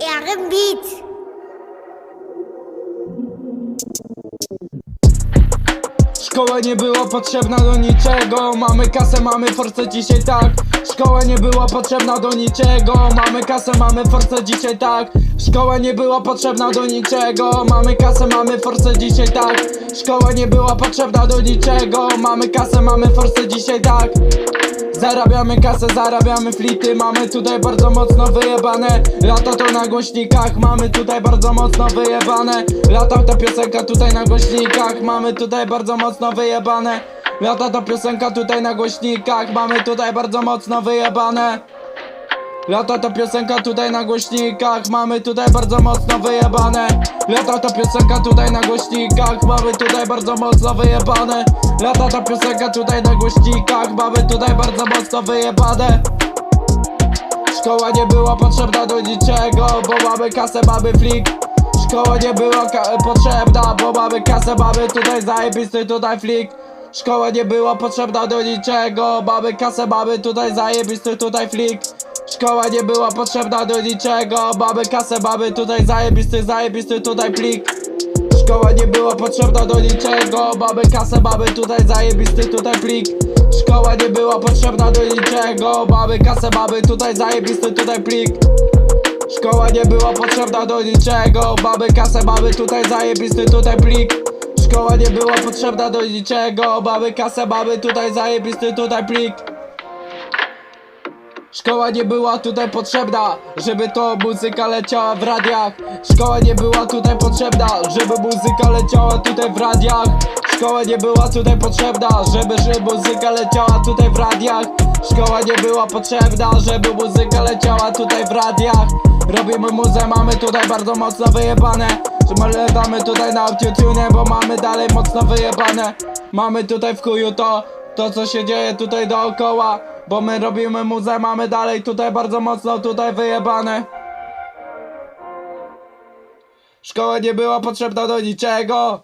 Jarem Beat. Szkoła nie była potrzebna do niczego. Mamy kasę, mamy force dzisiaj tak. Szkoła nie była potrzebna do niczego. Mamy kasę, mamy force dzisiaj tak. Szkoła nie była potrzebna do niczego. Mamy kasę, mamy force dzisiaj tak. Szkoła nie była potrzebna do niczego. Mamy kasę, mamy force dzisiaj tak Zarabiamy kasę, zarabiamy flity. Mamy tutaj bardzo mocno wyjebane. Lata to na głośnikach. Mamy tutaj bardzo mocno wyjebane. Lata ta piosenka tutaj na głośnikach. Mamy tutaj bardzo mocno wyjebane. Lata ta piosenka tutaj na głośnikach. Mamy tutaj bardzo mocno wyjebane Lata ta piosenka tutaj na głośnikach Mamy tutaj bardzo mocno wyjebane. Lata ta piosenka tutaj na głośnikach Mamy tutaj bardzo mocno wyjebane. Lata ta piosenka tutaj na głośnikach Mamy tutaj bardzo mocno wyjebane. Szkoła nie była potrzebna do niczego Bo mamy kasę, mamy flik. Szkoła nie była potrzebna Bo mamy kasę, mamy tutaj zajebisty tutaj flik. Szkoła nie była potrzebna do niczego Mamy kasę, mamy tutaj zajebisty tutaj flik Szkoła nie była potrzebna do niczego. Mamy kasę, mamy tutaj zajebisty, zajebisty tutaj plik. Szkoła nie była potrzebna do niczego. Mamy kasę, mamy tutaj zajebisty tutaj plik. Szkoła nie była potrzebna do niczego. Mamy kasę, mamy tutaj zajebisty tutaj plik. Szkoła nie była potrzebna do niczego. Mamy kasę, mamy tutaj zajebisty tutaj plik. Szkoła nie była potrzebna do niczego. Mamy kasę, mamy tutaj zajebisty tutaj plik Szkoła nie była tutaj potrzebna, żeby to muzyka leciała w radiach. Szkoła nie była tutaj potrzebna, żeby muzyka leciała tutaj w radiach. Szkoła nie była tutaj potrzebna, żeby, żeby muzyka leciała tutaj w radiach. Szkoła nie była potrzebna, żeby muzyka leciała tutaj w radiach. Robimy muzę, mamy tutaj bardzo mocno wyjebane. Że damy tutaj na autotune, bo mamy dalej mocno wyjebane. Mamy tutaj w chuju to, to co się dzieje tutaj dookoła Bo my robimy muzę, mamy dalej tutaj bardzo mocno tutaj wyjebane. Szkoła nie była potrzebna do niczego